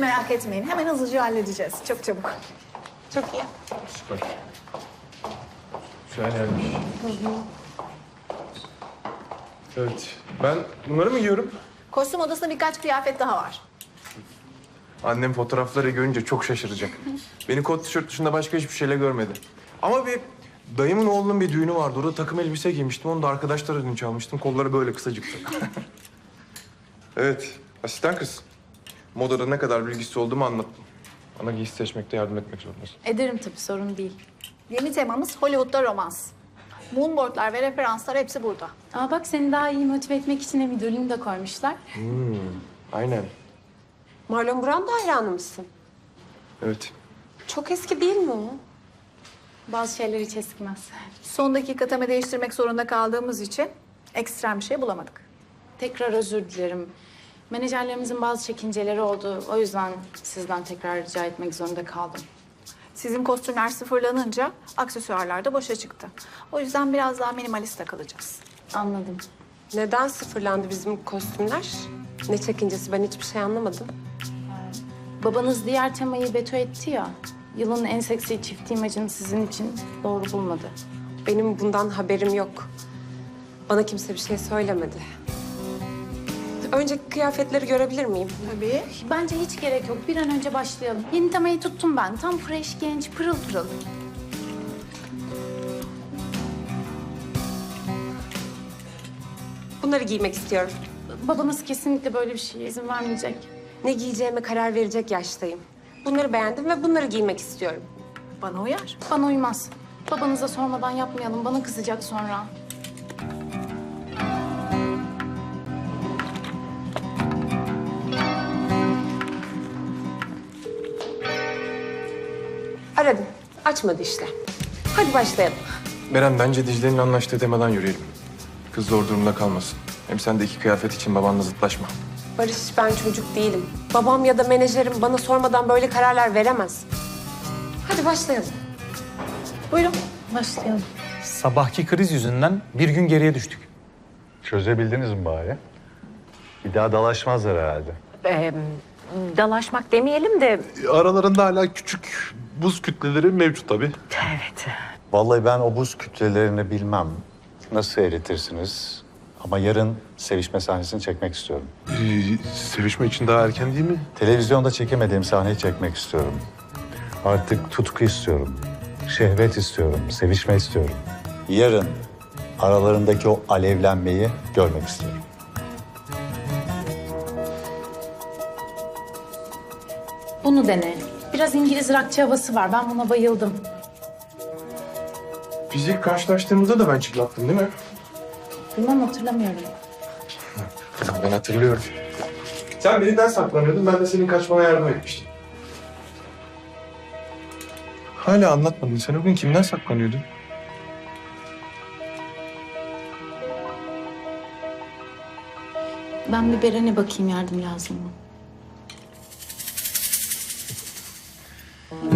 merak etmeyin. Hemen hızlıca halledeceğiz. Çok çabuk. Çok iyi. Süper. Güzel yermiş. Evet. Ben bunları mı giyiyorum? Kostüm odasında birkaç kıyafet daha var. Annem fotoğrafları görünce çok şaşıracak. Beni kot tişört dışında başka hiçbir şeyle görmedi. Ama bir dayımın oğlunun bir düğünü vardı. Orada takım elbise giymiştim. Onu da arkadaşlar ödünç almıştım. Kolları böyle kısacıktı. evet. Asistan kız. Modada ne kadar bilgisi olduğumu anlattım. Bana giysi seçmekte yardım etmek zorundasın. Ederim tabii sorun değil. Yeni temamız Hollywood'da romans. Moonboardlar ve referanslar hepsi burada. Aa bak seni daha iyi motive etmek için hem idolünü de koymuşlar. Aynen. Marlon Brando hayranı mısın? Evet. Çok eski değil mi o? Bazı şeyler hiç eskimez. Son dakika tema değiştirmek zorunda kaldığımız için ekstrem bir şey bulamadık. Tekrar özür dilerim. Menajerlerimizin bazı çekinceleri oldu. O yüzden sizden tekrar rica etmek zorunda kaldım. Sizin kostümler sıfırlanınca aksesuarlar da boşa çıktı. O yüzden biraz daha minimalist takılacağız. Anladım. Neden sıfırlandı bizim kostümler? Ne çekincesi ben hiçbir şey anlamadım. Babanız diğer temayı veto etti ya. Yılın en seksi çift imajını sizin için doğru bulmadı. Benim bundan haberim yok. Bana kimse bir şey söylemedi. Önce kıyafetleri görebilir miyim? Tabii. Bence hiç gerek yok. Bir an önce başlayalım. Yeni temayı tuttum ben. Tam fresh, genç, pırıl pırıl. Bunları giymek istiyorum. Babanız kesinlikle böyle bir şeye izin vermeyecek. Ne giyeceğime karar verecek yaştayım. Bunları beğendim ve bunları giymek istiyorum. Bana uyar. Bana uymaz. Babanıza sormadan yapmayalım. Bana kızacak sonra. Aradım. Açmadı işte. Hadi başlayalım. Beren bence Dicle'nin anlaştığı temadan yürüyelim. Kız zor durumda kalmasın. Hem sen de iki kıyafet için babanla zıtlaşma. Barış ben çocuk değilim. Babam ya da menajerim bana sormadan böyle kararlar veremez. Hadi başlayalım. Buyurun. Başlayalım. Sabahki kriz yüzünden bir gün geriye düştük. Çözebildiniz mi bari? Bir daha dalaşmazlar herhalde. Ee, dalaşmak demeyelim de Aralarında hala küçük buz kütleleri mevcut tabii. evet. Vallahi ben o buz kütlelerini bilmem. Nasıl eritirsiniz? Ama yarın sevişme sahnesini çekmek istiyorum. Ee, sevişme için daha erken değil mi? Televizyonda çekemediğim sahneyi çekmek istiyorum. Artık tutku istiyorum. Şehvet istiyorum. Sevişme istiyorum. Yarın aralarındaki o alevlenmeyi görmek istiyorum. Bunu dene. Biraz İngiliz rockçı havası var. Ben buna bayıldım. Biz ilk karşılaştığımızda da ben çıplaktım değil mi? Bilmem hatırlamıyorum. Ben hatırlıyorum. Sen birinden saklanıyordun, ben de senin kaçmana yardım etmiştim. Hala anlatmadın. Sen o gün kimden saklanıyordun? Ben bir Beren'e bakayım yardım lazım mı?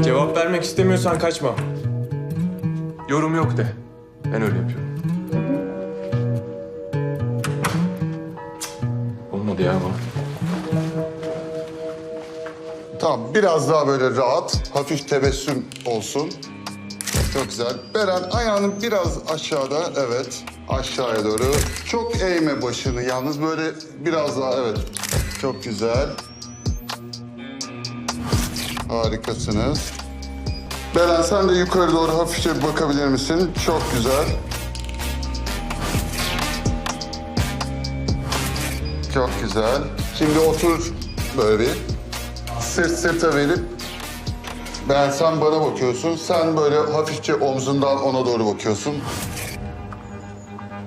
Cevap vermek istemiyorsan kaçma. Yorum yok de. Ben öyle yapıyorum. Olmadı ya bu. Tamam, biraz daha böyle rahat, hafif tebessüm olsun. Çok güzel. Beren ayağını biraz aşağıda, evet. Aşağıya doğru. Çok eğme başını yalnız böyle biraz daha, evet. Çok güzel. Harikasınız. Beren sen de yukarı doğru hafifçe bir bakabilir misin? Çok güzel. Çok güzel. Şimdi otur böyle bir. Sırt sırta verip ben sen bana bakıyorsun. Sen böyle hafifçe omzundan ona doğru bakıyorsun.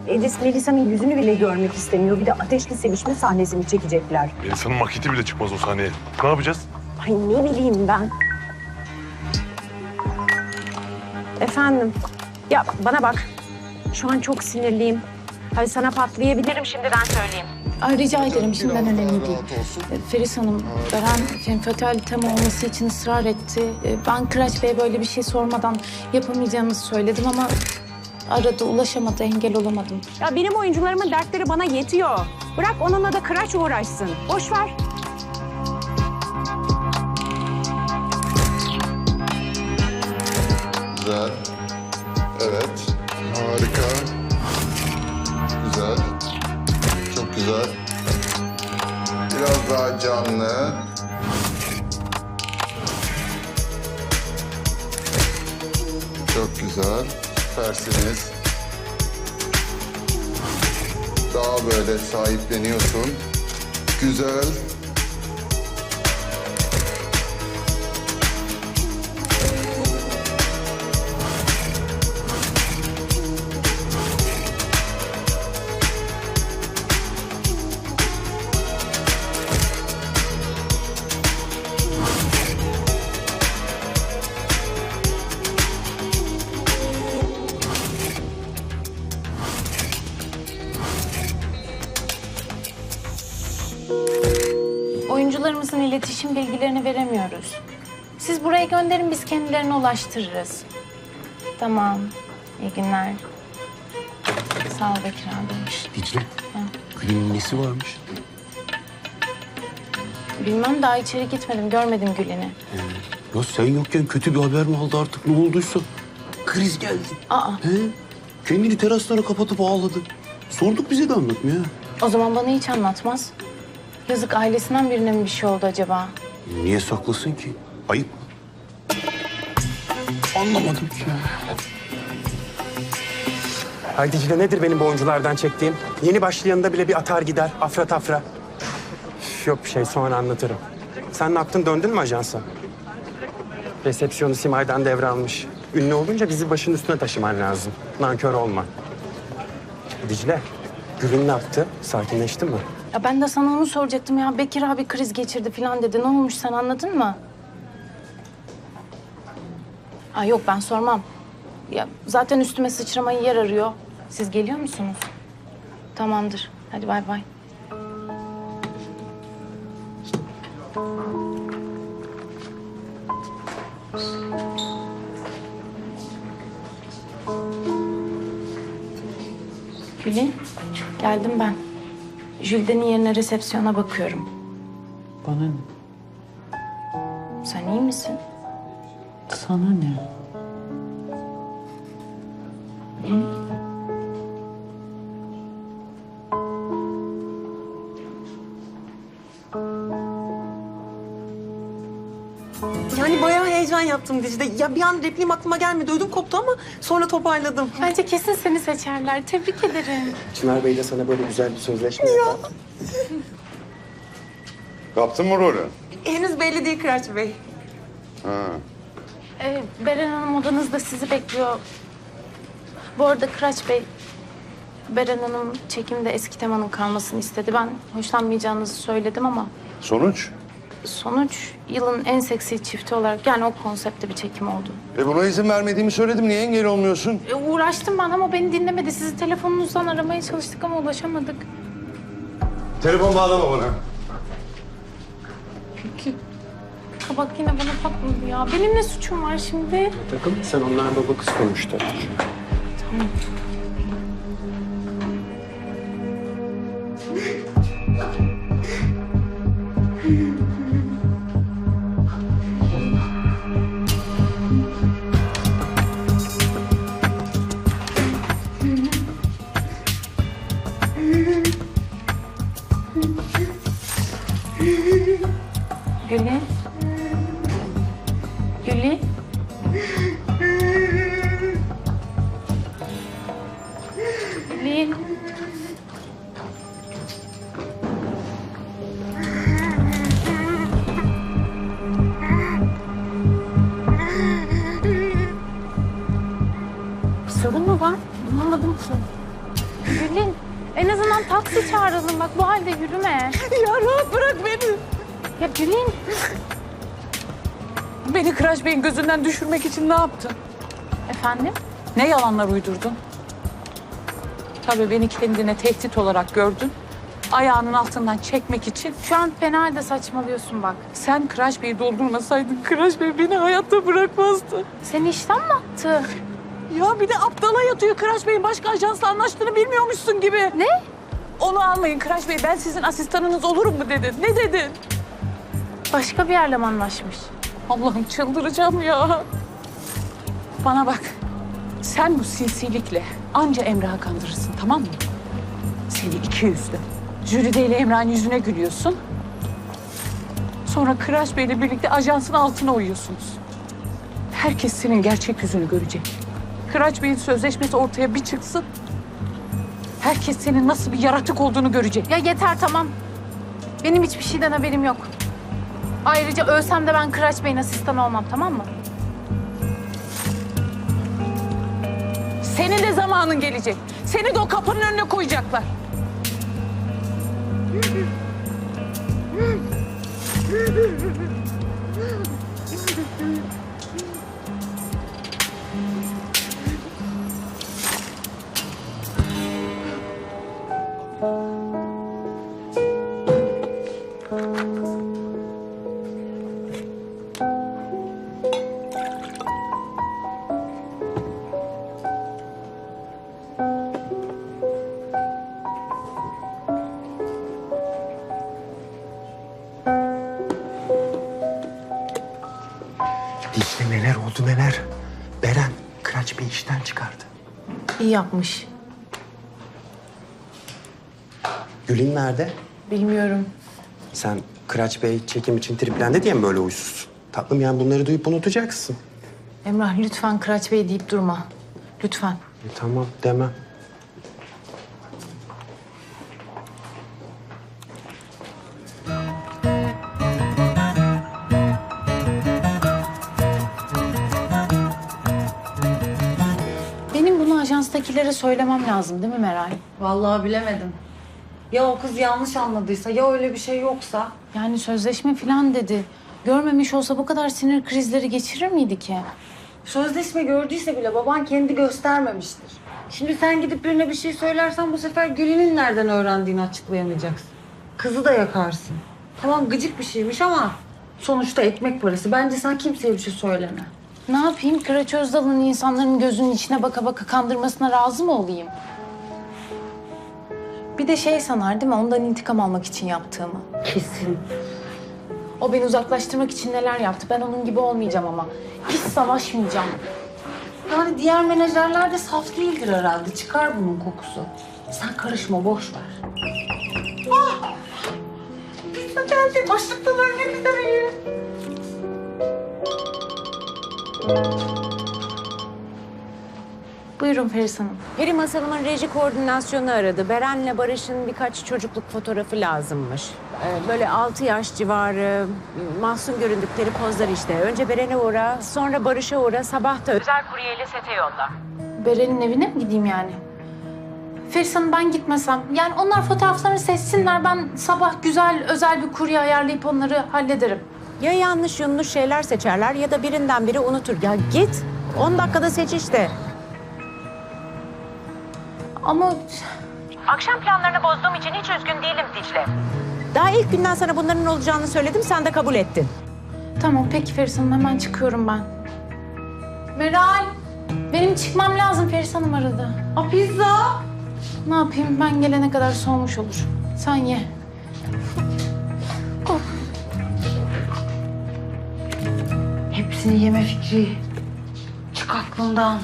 Edis Melisa'nın yüzünü bile görmek istemiyor. Bir de ateşli sevişme sahnesini çekecekler. İnsanın maketi bile çıkmaz o sahneye. Ne yapacağız? Ay ne bileyim ben. Efendim. Ya bana bak. Şu an çok sinirliyim. Hadi sana patlayabilirim şimdiden söyleyeyim. Ay rica ederim şimdiden önemli değil. E, Feris Hanım, Beren fenfatal tema olması için ısrar etti. E, Ben Kıraç Bey'e böyle bir şey sormadan yapamayacağımızı söyledim ama aradı, ulaşamadı, engel olamadım. Ya benim oyuncularımın dertleri bana yetiyor. Bırak onunla da kıraç uğraşsın. Boş ver. Evet. Harika. Güzel. Çok güzel. Biraz daha canlı. Çok güzel. Süpersiniz. Daha böyle sahipleniyorsun. Güzel. İletişim bilgilerini veremiyoruz. Siz buraya gönderin biz kendilerine ulaştırırız. Tamam. İyi günler. Sağ ol Bekir abi. Dicle, Gül'ün nesi varmış? Bilmem daha içeri gitmedim. Görmedim Gül'ünü. Ya sen yokken kötü bir haber mi aldı artık ne olduysa? Kriz geldi. Aa He? Kendini teraslara kapatıp ağladı. Sorduk bize de anlatmıyor. o zaman bana hiç anlatmaz. Yazık ailesinden birine mi bir şey oldu acaba? Niye saklasın ki? Ayıp mı? Anlamadım ki. Hay Dicle nedir benim bu oyunculardan çektiğim? Yeni başlayanında bile bir atar gider, afra tafra. Üf, Yok bir şey sonra anlatırım. Sen ne yaptın döndün mü ajansa? Resepsiyonu Simay'dan devralmış. Ünlü olunca bizi başın üstüne taşıman lazım. Nankör olma. Dicle, Gül'ün ne yaptı? Sakinleşti mi? Ya ben de sana onu soracaktım ya. Bekir abi kriz geçirdi falan dedi. Ne olmuş sen anladın mı? Aa, yok ben sormam. Ya zaten üstüme sıçramayı yer arıyor. Siz geliyor musunuz? Tamamdır. Hadi bay bay. Gülün, geldim ben. Jülden'in yerine resepsiyona bakıyorum. Bana ne? Sen iyi misin? Sana ne? Yani bayağı heyecan yaptım Dicle. Ya bir an repliğim aklıma gelmedi. Ödüm koptu ama sonra toparladım. Bence kesin seni seçerler. Tebrik ederim. Çınar Bey de sana böyle güzel bir sözleşme yapar. Kaptın mı rolü? Henüz belli değil Kıraç Bey. Ha. Ee, Beren Hanım odanızda sizi bekliyor. Bu arada Kıraç Bey, Beren Hanım çekimde eski temanın kalmasını istedi. Ben hoşlanmayacağınızı söyledim ama Sonuç? Sonuç yılın en seksi çifti olarak yani o konseptte bir çekim oldu. E buna izin vermediğimi söyledim. Niye engel olmuyorsun? E, uğraştım ben ama beni dinlemedi. Sizi telefonunuzdan aramaya çalıştık ama ulaşamadık. Telefon bağlama bana. Kabak yine bana patladı ya. Benim ne suçum var şimdi? Takım sen onlar baba kız konuştu. Gülü. Gülü. Gözünden düşürmek için ne yaptın? Efendim? Ne yalanlar uydurdun? Tabii beni kendine tehdit olarak gördün. Ayağının altından çekmek için. Şu an fena halde saçmalıyorsun bak. Sen Kıraç Bey'i doldurmasaydın Kıraç Bey beni hayatta bırakmazdı. Seni işten mi attı? Ya bir de aptala yatıyor Kıraç Bey'in başka ajansla anlaştığını bilmiyormuşsun gibi. Ne? Onu almayın Kıraç Bey ben sizin asistanınız olurum mu dedin? Ne dedin? Başka bir yerle mi anlaşmış? Allah'ım çıldıracağım ya. Bana bak. Sen bu sinsilikle anca Emrah'ı kandırırsın tamam mı? Seni iki yüzlü. Jülide ile Emrah'ın yüzüne gülüyorsun. Sonra Kıraç Bey'le birlikte ajansın altına uyuyorsunuz. Herkes senin gerçek yüzünü görecek. Kıraç Bey'in sözleşmesi ortaya bir çıksın. Herkes senin nasıl bir yaratık olduğunu görecek. Ya yeter tamam. Benim hiçbir şeyden haberim yok. Ayrıca ölsem de ben Kıraç Bey'in asistanı olmam tamam mı? Senin de zamanın gelecek. Seni de o kapının önüne koyacaklar. İyi yapmış. Gül'ün nerede? Bilmiyorum. Sen Kıraç Bey çekim için triplendi diye mi böyle huysuz? Tatlım yani bunları duyup unutacaksın. Emrah lütfen Kıraç Bey deyip durma. Lütfen. E, tamam demem. Ajanstakilere söylemem lazım değil mi Meral? Vallahi bilemedim. Ya o kız yanlış anladıysa ya öyle bir şey yoksa? Yani sözleşme falan dedi. Görmemiş olsa bu kadar sinir krizleri geçirir miydi ki? Sözleşme gördüyse bile baban kendi göstermemiştir. Şimdi sen gidip birine bir şey söylersen bu sefer Gül'ünün nereden öğrendiğini açıklayamayacaksın. Kızı da yakarsın. Tamam gıcık bir şeymiş ama sonuçta ekmek parası. Bence sen kimseye bir şey söyleme. Ne yapayım? Kıraç Özdal'ın insanların gözünün içine baka baka kandırmasına razı mı olayım? Bir de şey sanar değil mi? Ondan intikam almak için yaptığımı. Kesin. O beni uzaklaştırmak için neler yaptı. Ben onun gibi olmayacağım ama. Hiç savaşmayacağım. Yani diğer menajerler de saf değildir herhalde. Çıkar bunun kokusu. Sen karışma, boş ver. Ah! Pizza geldi. Açlıktan ölmek üzereyim. Buyurun Feris Hanım. Peri Masalım'ın reji koordinasyonu aradı. Beren'le Barış'ın birkaç çocukluk fotoğrafı lazımmış. Ee, böyle altı yaş civarı, mahzun göründükleri pozlar işte. Önce Beren'e uğra, sonra Barış'a uğra, sabah da özel kuryeyle sete yolla. Beren'in evine mi gideyim yani? Feris Hanım ben gitmesem. Yani onlar fotoğraflarını seçsinler. Ben sabah güzel özel bir kurye ayarlayıp onları hallederim. Ya yanlış yanlış şeyler seçerler ya da birinden biri unutur. Ya git, 10 dakikada seç işte. Ama Akşam planlarını bozduğum için hiç üzgün değilim Dicle. Daha ilk günden sana bunların olacağını söyledim, sen de kabul ettin. tamam peki Feris Hanım hemen çıkıyorum ben. Meral. Benim çıkmam lazım Feris Hanım aradı. A pizza. Ne yapayım ben gelene kadar soğumuş olur. Sen ye. Hepsini yeme fikri. Çık aklından.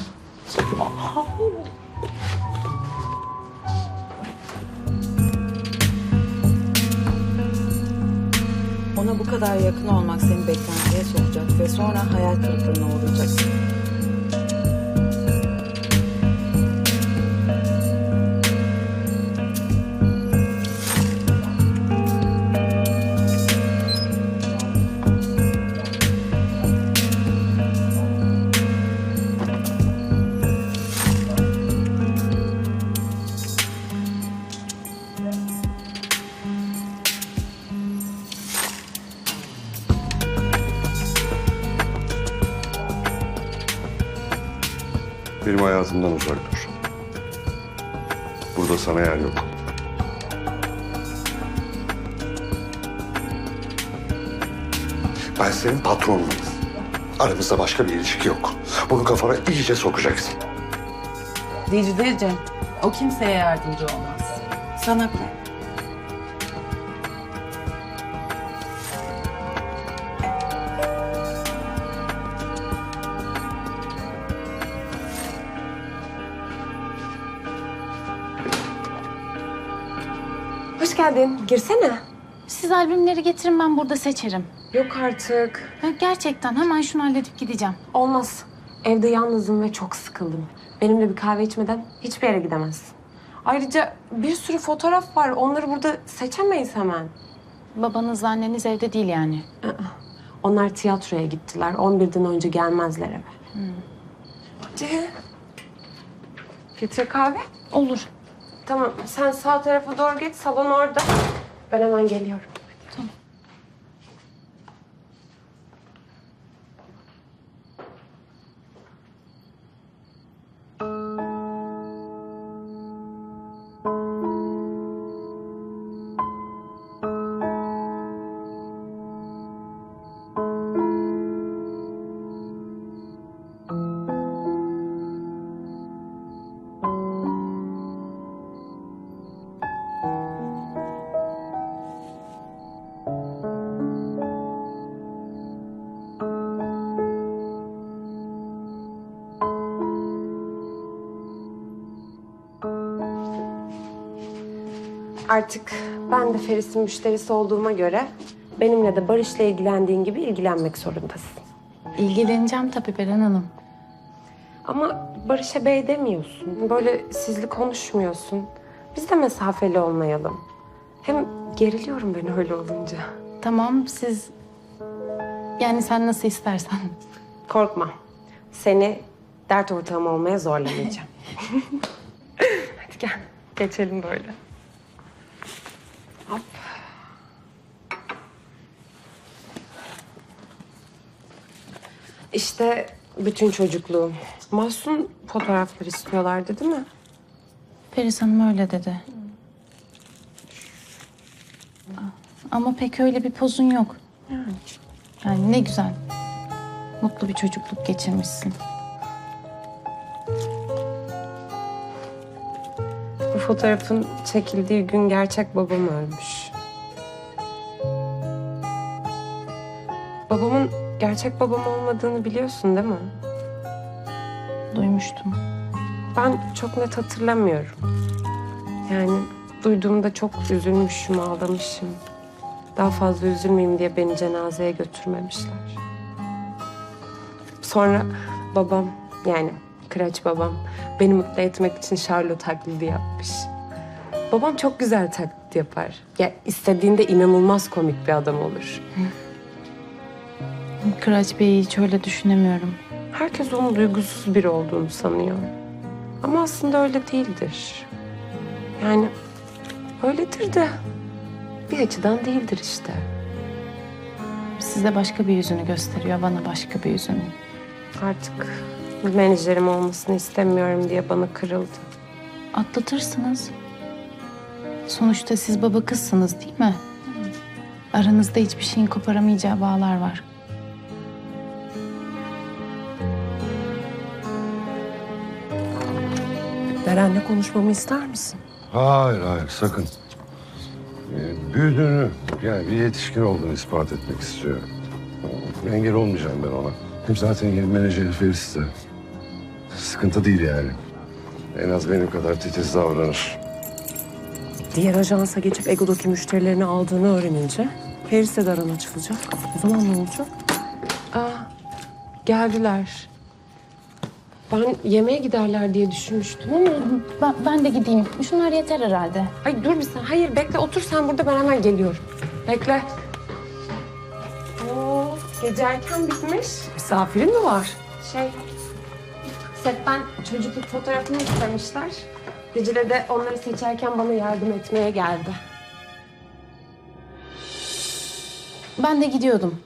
Ona bu kadar yakın olmak seni beklentiye sokacak ve sonra hayal kırıklığına uğrayacaksın. Hayatımdan uzak dur. Burada sana yer yok. Ben senin patronunum. Aramızda başka bir ilişki yok. Bunu kafana iyice sokacaksın. Dicle'cim, o kimseye yardımcı olmaz. Sana koy. Girsene. Siz albümleri getirin ben burada seçerim. Yok artık. Ya gerçekten hemen şunu halledip gideceğim. Olmaz. Evde yalnızım ve çok sıkıldım. Benimle bir kahve içmeden hiçbir yere gidemezsin. Ayrıca bir sürü fotoğraf var. Onları burada seçemeyiz hemen. Babanızla anneniz evde değil yani. Onlar tiyatroya gittiler. 11'den önce gelmezler eve. Hadi. Filtre kahve? Olur. Tamam. Sen sağ tarafa doğru geç. Salon orada. Ben hemen geliyorum. Artık ben de Feris'in müşterisi olduğuma göre benimle de Barış'la ilgilendiğin gibi ilgilenmek zorundasın. İlgileneceğim tabii Beren Hanım. Ama Barış'a bey demiyorsun. Böyle sizli konuşmuyorsun. Biz de mesafeli olmayalım. Hem geriliyorum ben öyle olunca. Tamam siz... Yani sen nasıl istersen. Korkma. Seni dert ortağım olmaya zorlamayacağım. Hadi gel. Geçelim böyle. Hop. İşte bütün çocukluğum. Mahsun fotoğraflar istiyorlardı değil mi? Feris Hanım öyle dedi. Ama pek öyle bir pozun yok. Yani ne güzel. Mutlu bir çocukluk geçirmişsin. Fotoğrafın çekildiği gün gerçek babam ölmüş. Babamın gerçek babam olmadığını biliyorsun değil mi? Duymuştum. Ben çok net hatırlamıyorum. Yani duyduğumda çok üzülmüşüm, ağlamışım. Daha fazla üzülmeyeyim diye beni cenazeye götürmemişler. Sonra babam, yani Kıraç babam beni mutlu etmek için Charlotte taklidi yapmış. Babam çok güzel taklit yapar. Ya istediğinde inanılmaz komik bir adam olur. Kıraç Bey'i hiç öyle düşünemiyorum. Herkes onun duygusuz biri olduğunu sanıyor. Ama aslında öyle değildir. Yani öyledir de bir açıdan değildir işte. Size başka bir yüzünü gösteriyor, bana başka bir yüzünü. Artık menajerim olmasını istemiyorum diye bana kırıldı. Atlatırsınız. Sonuçta siz baba kızsınız değil mi? Aranızda hiçbir şeyin koparamayacağı bağlar var. Beren'le konuşmamı ister misin? Hayır hayır sakın. Ee, büyüdüğünü yani bir yetişkin olduğunu ispat etmek istiyor. Engel olmayacağım ben ona. Hem zaten yeni menajeri Feris de. Sıkıntı değil yani. En az benim kadar titiz davranır. Diğer ajansa geçip Ego'daki müşterilerini aldığını öğrenince Feris'le de aran açılacak. O zaman ne olacak? Aa, geldiler. Ben yemeğe giderler diye düşünmüştüm ama... Ben, ben de gideyim. Şunlar yeter herhalde. Ay dur bir sen. Hayır bekle otur sen burada ben hemen geliyorum. Bekle. Oo, gece erken bitmiş. Misafirin mi var? Şey, setten çocukluk fotoğrafını istemişler. Dicle de onları seçerken bana yardım etmeye geldi. Ben de gidiyordum.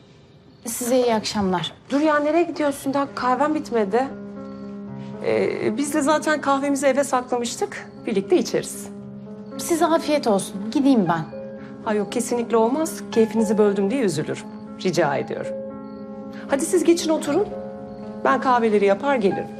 Size iyi akşamlar. Dur ya nereye gidiyorsun? Daha kahven bitmedi. Ee, biz de zaten kahvemizi eve saklamıştık. Birlikte içeriz. Size afiyet olsun. Gideyim ben. Ha yok kesinlikle olmaz. Keyfinizi böldüm diye üzülürüm. Rica ediyorum. Hadi siz geçin oturun. Ben kahveleri yapar gelirim.